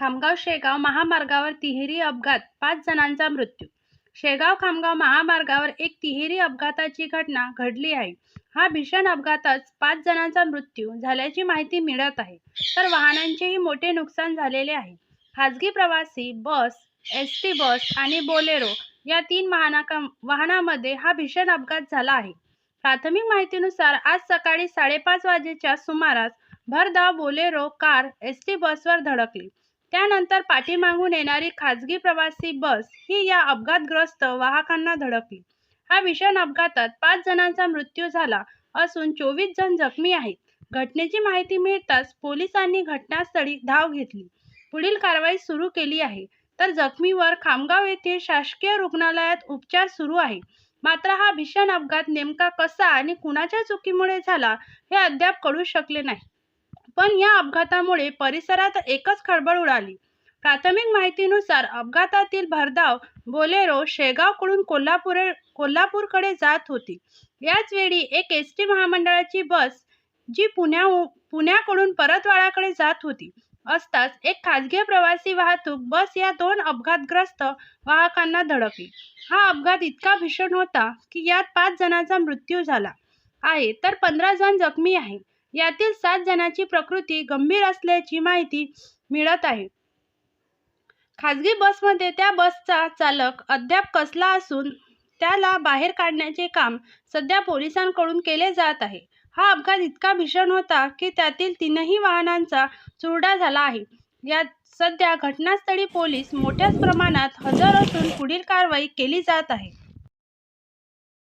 खामगाव शेगाव महामार्गावर तिहेरी अपघात पाच जणांचा मृत्यू. शेगाव खामगाव महामार्गावर एक तिहेरी अपघाताची घटना घडली आहे. हा भीषण अपघातात पाच जणांचा मृत्यू झाल्याची माहिती मिळत आहे. तर वाहनांचेही मोठे नुकसान झालेले आहे. खाजगी प्रवासी बस एस टी बस आणि बोलेरो या तीन वाहनाका वाहनामध्ये हा भीषण अपघात झाला आहे. प्राथमिक माहितीनुसार आज सकाळी साडेपाच वाजेच्या सुमारास भरधाव बोलेरो कार एस टी बसवर धडकली. त्यानंतर पाठीमागून येणारी खाजगी प्रवासी बस ही या अपघातग्रस्त वाहकांना धडकली. हा भीषण अपघातात पाच जणांचा मृत्यू झाला असून चोवीस जण जखमी आहेत. घटनेची माहिती मिळताच पोलिसांनी घटनास्थळी धाव घेतली. पुढील कारवाई सुरू केली आहे. तर जखमीवर खामगाव येथे शासकीय रुग्णालयात उपचार सुरू आहे. मात्र हा भीषण अपघात नेमका कसा आणि कुणाच्या चुकीमुळे झाला हे अद्याप कळू शकले नाही. पण या अपघातामुळे परिसरात एकच खळबळ उडाली. प्राथमिक माहितीनुसार अपघातातील भरधाव बोलेरो शेगावकडून कोल्हापूर कोल्हापूरकडे जात होती. याच वेळी एक एस टी महामंडळाची बस जी पुण्या पुण्याकडून परतवाडाकडे जात होती असताच एक खाजगी प्रवासी वाहतूक बस या दोन अपघातग्रस्त वाहकांना धडकली. हा अपघात इतका भीषण होता की यात पाच जणांचा मृत्यू झाला आहे तर पंधरा जण जखमी आहे यातील सात जणांची प्रकृती गंभीर असल्याची माहिती मिळत आहे. खाजगी बसमध्ये त्या बसचा चालक अद्याप कसला असून त्याला बाहेर काढण्याचे काम सध्या पोलिसांकडून केले जात आहे. हा अपघात इतका भीषण होता की त्यातील तीनही वाहनांचा चुरडा झाला आहे. यात सध्या घटनास्थळी पोलीस मोठ्याच प्रमाणात हजर असून पुढील कारवाई केली जात आहे.